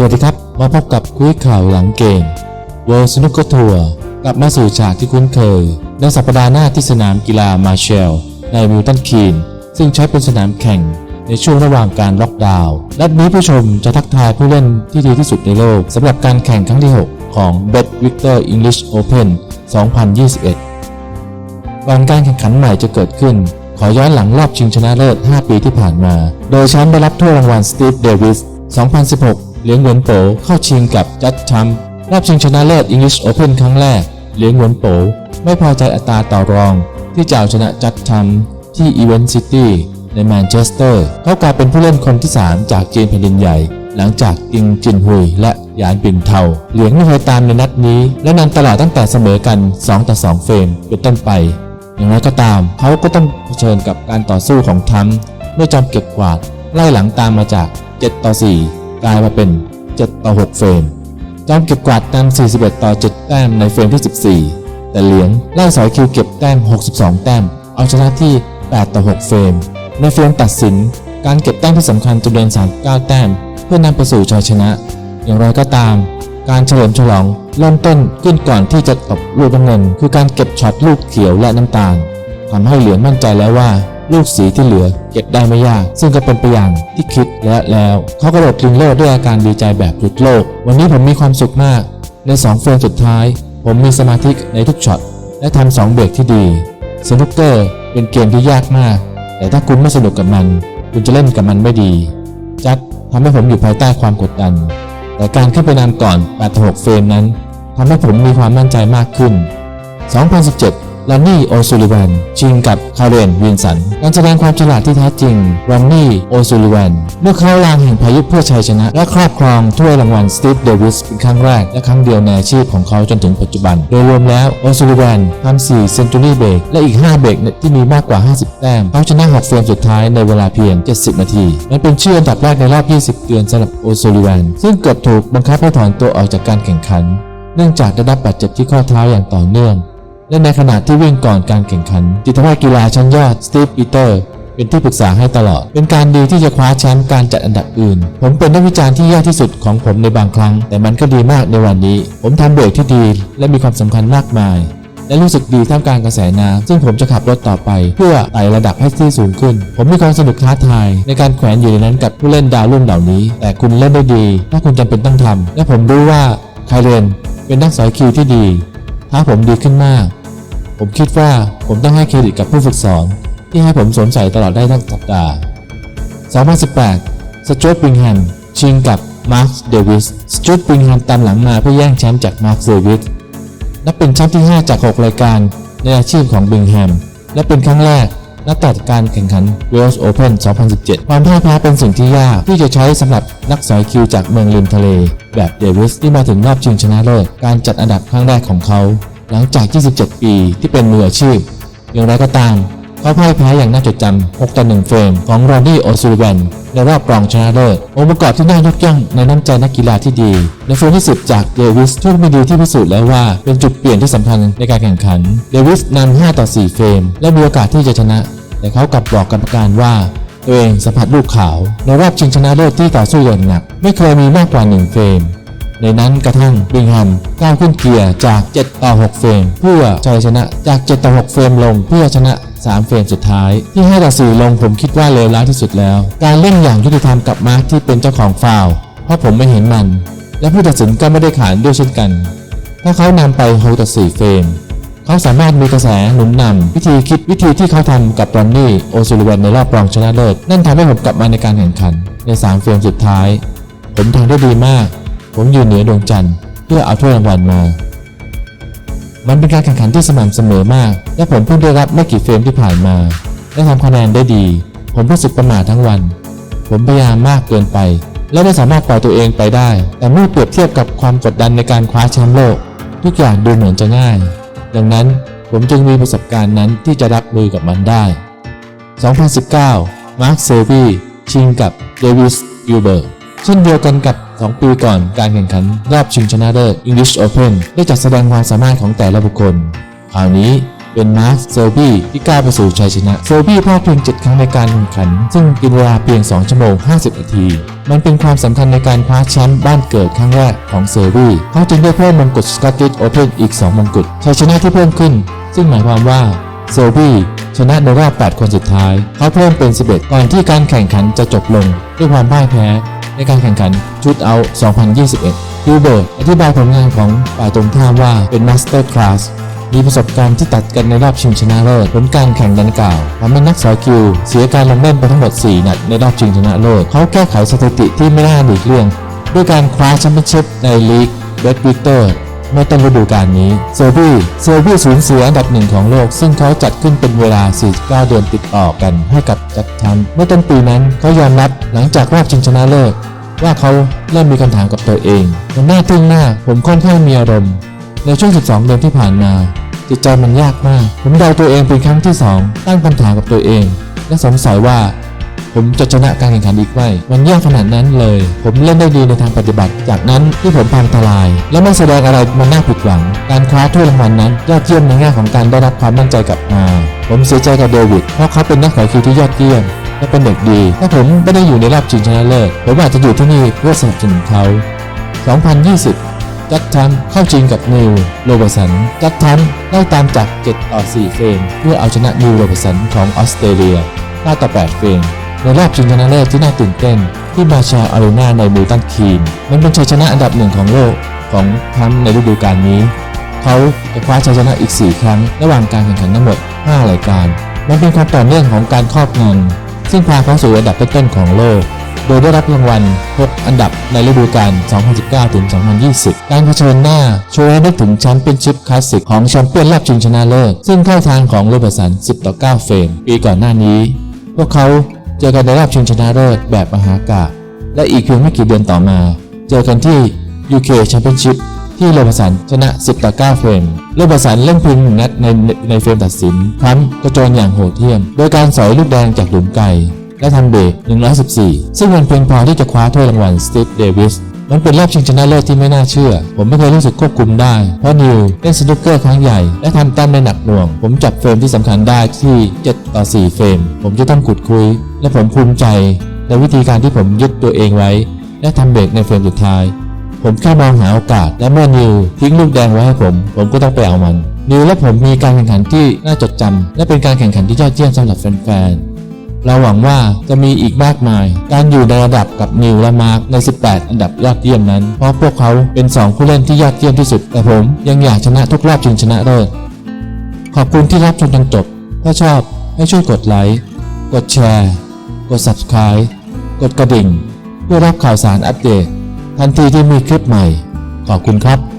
สวัสดีครับ มาพบกับคุยข่าวหลังเกม World Snooker Tour กลับมาสู่ฉากที่คุ้นเคย ในสัปดาห์หน้าที่สนามกีฬามาเชล ในมิลตันคีน ซึ่งใช้เป็นสนามแข่งในช่วงระหว่างการล็อกดาวน์และนี้ผู้ชมจะทักทายผู้เล่นที่ดีที่สุดในโลกสำหรับการแข่งครั้งที่ 6 ของ Bet Victor English Open 2021 ก่อนการแข่งขันใหม่จะเกิดขึ้น ขอย้อนหลังรอบชิงชนะเลิศ 5 ปีที่ผ่านมา โดยแชมป์ได้รับถ้วยรางวัลสตีฟเดวิส2016 เหลียงเหวนโปเข้าชิงกับจัดชัมรอบชิงชนะเลิศ English Open ครั้งแรก เหลียงเหวนโปไม่พอใจอัตราต่อรอง ที่จะเอาชนะจัดชัมป์ที่ Event City ในแมนเชสเตอร์เขากลายเป็นผู้เล่นคนที่ 3 จากจีนแผ่นดินใหญ่ หลังจากกิงจินฮุยและหยานปิงเทา เหลียงไม่เคยตามในนัดนี้ และนำตลาดตั้งแต่เสมอกัน 2 ต่อ 2 เฟรมเป็นต้นไป อย่างไรก็ตาม เขาก็ต้องเผชิญกับการต่อสู้ของทัมป์เมื่อจอมเก็บกวาดไล่หลังตามมาจาก 7 ต่อ 4 กลายมาเป็น 7 ต่อ 6 เฟรม จอมเก็บกวาดนำ41 ต่อ 7 แต้มในเฟรมที่ 14 แต่เหลียงไล่สอยคิวเก็บแต้ม 62 แต้ม เอาชนะที่ 8 ต่อ 6 เฟรม ในเฟรมตัดสิน การเก็บแต้มที่สำคัญจำนวน 39 แต้ม เพื่อนำไปสู่ชัยชนะ อย่างไรก็ตาม การเฉลิมฉลองเริ่มต้นขึ้นก่อนที่จะตบลูกน้ำเงิน คือการเก็บช็อตลูกเขียวและน้ำตาลทำให้เหลียงมั่นใจแล้วว่า ลูกสีที่เหลือเก็บได้ไม่ยาก ซึ่งก็เป็นไปอย่างที่คิดและแล้ว เขากระโดดทิ้งโลกด้วยอาการดีใจแบบหลุดโลก วันนี้ผมมีความสุขมาก ในสองเฟรมสุดท้าย ผมมีสมาธิในทุกช็อตและทำสองเบรกที่ดีสนุกเกอร์เป็นเกมที่ยากมาก แต่ถ้าคุณไม่สนุกกับมัน คุณจะเล่นกับมันไม่ดี จัดทำให้ผมอยู่ภายใต้ความกดดัน แต่การขึ้นไปนำก่อน 8-6 เฟรมนั้นทำให้ผมมีความมั่นใจมากขึ้น 2017 ลอนนี่โอซูลิวันชิงกับคาเรนวินสันการแสดงความฉลาดที่แท้จริงลอนนี่โอซูลิวันเมื่อเข้าลางแห่งพายุเพื่อชัยชนะ และครอบครองถ้วยรางวัลสตีฟเดวิสเป็นครั้งแรก และครั้งเดียวในอาชีพของเขาจนถึงปัจจุบัน โดยรวมแล้วโอซูลิวันทำ4เซนตูรี่เบรกและอีก 5 เบรกที่มีมากกว่า 50 แต้มเขาชนะ 6 เฟรมสุดท้ายในเวลาเพียง 70 นาทีมันเป็นชื่ออันดับแรกในรอบ 20 เดือนสำหรับโอซูลิวันซึ่งเกือบถูกบังคับให้ถอนตัวออกจากการแข่งขัน เนื่องจากได้รับบาดเจ็บที่ข้อเท้าอย่างต่อเนื่อง และในขณะที่วิ่งก่อนการแข่งขัน จิตแพทย์กีฬาชั้นยอดสตีฟปีเตอร์เป็นที่ปรึกษาให้ตลอด เป็นการดีที่จะคว้าแชมป์การจัดอันดับอื่น ผมเป็นนักวิจารณ์ที่ยากที่สุดของผมในบางครั้ง แต่มันก็ดีมากในวันนี้ ผมทำเบรกที่ดีและมีความสำคัญมากมาย และรู้สึกดีท่ามกลางกระแสน้ำซึ่งผมจะขับรถต่อไป เพื่อไต่ระดับให้ที่สูงขึ้น ผมมีความสนุกท้าทาย ในการแขวนอยู่ในนั้นกับผู้เล่นดาวรุ่งเหล่านี้ แต่คุณเล่นได้ดี ถ้าคุณจำเป็นต้องทำและผมรู้ว่าไคเรนเป็นนักสอยคิวที่ดีท้าผมดีขึ้นมาก ผมคิดว่าผมต้องให้เครดิตกับผู้ฝึกสอน ที่ให้ผมสวมใส่ตลอดได้ทั้งสัปดาห์ 2018 สจวตบิงแฮมชิงกับมาร์คเดวิส สจวตบิงแฮมตามหลังมาเพื่อแย่งแชมป์จากมาร์คเดวิส นับเป็นแชมป์ที่ 5 จาก 6 รายการในอาชีพของบิงแฮม และเป็นครั้งแรกนับแต่การแข่งขัน Wales Open 2017 ความพ่ายแพ้เป็นสิ่งที่ยาก ที่จะใช้สำหรับนักสอยคิวจากเมืองริมทะเล แบบเดวิสที่มาถึงรอบชิงชนะเลิศการจัดอันดับครั้งแรกของเขา หลังจาก 27 ปีที่เป็นมืออาชีพ อย่างไรก็ตาม เขาพ่ายแพ้อย่างน่าจดจำ 6 ต่อ 1 เฟรมของรอนนี่โอซูแวนในรอบรองชนะเลิศองค์ประกอบที่น่ายกย่องในน้ำใจนักกีฬาที่ดี ในเฟรมที่ 10 จากเดวิสโชคไม่ดีที่พิสูจน์แล้วว่าเป็นจุดเปลี่ยนที่สำคัญในการแข่งขัน เดวิสนำ5ต่อ 4 เฟรม และมีโอกาสที่จะชนะ แต่เขากลับบอกกรรมการว่าตัวเองสัมผัสลูกขาว ในรอบชิงชนะเลิศที่ต่อสู้อย่างหนัก ไม่เคยมีมากกว่า 1 เฟรม ในนั้นกระทั่งบิงแฮมก้าวขึ้นเกียร์จาก 7 ต่อ 6 เฟรม เพื่อชัยชนะจาก 7 ต่อ 6 เฟรมลงเพื่อชนะ 3 เฟรมสุดท้าย ที่5ต่อ4ลงผมคิดว่าเลวร้ายที่สุดแล้ว การเล่นอย่างยุติธรรมกับมาร์คที่เป็นเจ้าของฟาวเพราะผมไม่เห็นมัน และผู้ตัดสินก็ไม่ได้ขานด้วยเช่นกัน ถ้าเขานำไป6ต่อ4เฟรมเขาสามารถมีกระแสหนุนนำวิธีคิดวิธีที่เขาทำกับรอนนี่โอซูลิแวนในรอบรองชนะเลิศนั่นทำให้ผมกลับมาในการแข่งขันใน 3 เฟรมสุดท้าย ผมทำได้ดีมาก ผมอยู่เหนือดวงจันทร์เพื่อเอาถ้วยรางวัลมา มันเป็นการแข่งขันที่สม่ำเสมอมาก และผมเพิ่งได้รับไม่กี่เฟรมที่ผ่านมา และทำคะแนนได้ดี ผมรู้สึกประหม่าทั้งวัน ผมพยายามมากเกินไป และไม่สามารถปล่อยตัวเองไปได้ แต่เมื่อเปรียบเทียบกับความกดดันในการคว้าแชมป์โลก ทุกอย่างดูเหมือนจะง่าย ดังนั้นผมจึงมีประสบการณ์นั้นที่จะรับมือกับมันได้ 2019 มาร์คเซวีชิงกับเดวิสกิลเบิร์ตเช่นเดียวกันกับ 2 ปีก่อนการแข่งขันรอบชิงชนะเลิศ English Open ได้จัดแสดงความสามารถของแต่ละบุคคลคราวนี้เป็นมาร์คเซอร์บี้ที่ก้าวไปสู่ชัยชนะ เซอร์บี้พลาดเพียง 7 ครั้งในการแข่งขัน ซึ่งกินเวลาเพียง 2 ชั่วโมง 50 นาที มันเป็นความสำคัญในการคว้าแชมป์บ้านเกิดครั้งแรกของเซอร์บี้เขาจึงได้เพิ่มมงกุฎสกอตติชโอเพนอีก 2 มงกุฎชัยชนะที่เพิ่มขึ้น ซึ่งหมายความว่าเซอร์บี้ชนะในรอบ 8 คนสุดท้าย เขาเพิ่มเป็น 11 ก่อนที่การแข่งขันจะจบลงด้วยความพ่ายแพ้ ในการแข่งขันชุดเอา 2021ฮิวเบิร์ตอธิบายผลงานของฝ่ายตรงข้ามว่าเป็นมาสเตอร์คลาสมีประสบการณ์ที่ตัดกันในรอบชิงชนะเลิศผลการแข่งดังกล่าวทำให้นักสอยคิว เสียการลงเล่นไปทั้งหมด 4 นัดในรอบชิงชนะเลิศเขาแก้ไขสถิติที่ไม่น่าหลีกเลี่ยง ด้วยการคว้าแชมเปี้ยนชิพในลีกเบสวิกเตอร์ เมื่อต้นฤดูกาลนี้เซอร์บี้เซอร์บี้สูญเสียอันดับหนึ่งของโลก ซึ่งเขาจัดขึ้นเป็นเวลา 49 เดือนติดต่อกันให้กับจัดทำเมื่อต้นปีนั้นเขายอมรับหลังจากรอบชิงชนะเลิศว่าเขาเริ่มมีคำถามกับตัวเองมันน่าทึ่งมากผมค่อนข้างมีอารมณ์ ในช่วง 12 เดือนที่ผ่านมาจิตใจมันยากมาก ผมเดาตัวเองเป็นครั้งที่ 2 ตั้งคำถามกับตัวเอง และสงสัยว่า ผมจะชนะการแข่งขันอีกไหมมันยากขนาดนั้นเลย ผมเล่นได้ดีในทางปฏิบัติ จากนั้นที่ผมพังทลาย และไม่แสดงอะไรมันน่าผิดหวัง การคว้าถ้วยรางวัลนั้นยอดเยี่ยมในแง่ของการได้รับความมั่นใจกลับมา ผมเสียใจกับเดวิดเพราะเขาเป็นนักขายคิวที่ยอดเยี่ยมและเป็นเด็กดี ถ้าผมไม่ได้อยู่ในรอบชิงชนะเลิศผมอาจจะอยู่ที่นี่เพื่อสนับสนุนเขา 2020 จัดทันเข้าชิงกับนิวโรเบร์สัน จัดทันได้ตามจาก 7 ต่อ 4 เฟรมเพื่อเอาชนะนิวโรเบร์สันของออสเตรเลีย9ต่อ 8 เฟรม ในรอบชิงชนะเลิศที่น่าตื่นเต้น ที่มาชาอารีนาในมิลตันคีนมันเป็นชัยชนะอันดับหนึ่งของโลกของทั้มในฤดูกาลนี้ เขาจะคว้าชัยชนะอีก 4 ครั้ง ระหว่างการแข่งขันทั้งหมด 5 รายการ มันเป็นความต่อเนื่องของการครอบงำซึ่งพาเขาสู่อันดับต้นๆของโลกโดยได้รับรางวัล6อันดับในฤดูกาล 2019ถึง2020 การเผชิญหน้าช่วยให้นึกถึงแชมเปี้ยนชิพคลาสสิกของแชมเปี้ยนรอบชิงชนะเลิศซึ่งเข้าทางของโรเบิร์ตสัน 10 ต่อ 9 เฟรมปีก่อนหน้านี้ พวกเขา เจอกันในรอบชิงชนะเลิศแบบมหากาพและอีกเพียงไม่กี่เดือนต่อมา เจอกันที่ UK Championship ที่โรเบสันชนะ 10ต่อ9เฟรมโรเบสันเล่นเพียงหนึ่งนัดในในเฟรมตัดสินครัมกระโจนอย่างโหดเหี้ยม โดยการสอยลูกแดงจากหลุมไก่และทำเบรก114 ซึ่งมันเพียงพอที่จะคว้าถ้วยรางวัลสตีฟเดวิส มันเป็นรอบชิงชนะเลิศที่ไม่น่าเชื่อ ผมไม่เคยรู้สึกควบคุมได้ เพราะนิวเล่นสนุกเกอร์ครั้งใหญ่ และทำแต้มได้หนักหน่วง ผมจับเฟรมที่สำคัญได้ที่ 7 ต่อ 4 เฟรม ผมจะต้องขุดคุย และผมภูมิใจในวิธีการที่ผมยึดตัวเองไว้ และทำเบรกในเฟรมสุดท้าย ผมแค่มองหาโอกาส และเมื่อนิวทิ้งลูกแดงไว้ให้ผม ผมก็ต้องไปเอามัน นิวและผมมีการแข่งขันที่น่าจดจำและเป็นการแข่งขันที่ยอดเยี่ยมสำหรับแฟนๆ เราหวังว่าจะมีอีกมากมาย การอยู่ในระดับกับนิวและมาร์คใน 18 อันดับยอดเยี่ยมนั้น เพราะพวกเขาเป็น 2 ผู้เล่นที่ยอดเยี่ยมที่สุด แต่ผมยังอยากชนะทุกรอบชิงชนะเลิศ ขอบคุณที่รับชมจนจบ ถ้าชอบให้ช่วยกดไลค์ กดแชร์ กด subscribe กดกระดิ่ง เพื่อรับข่าวสารอัปเดต ทันทีที่มีคลิปใหม่ ขอบคุณครับ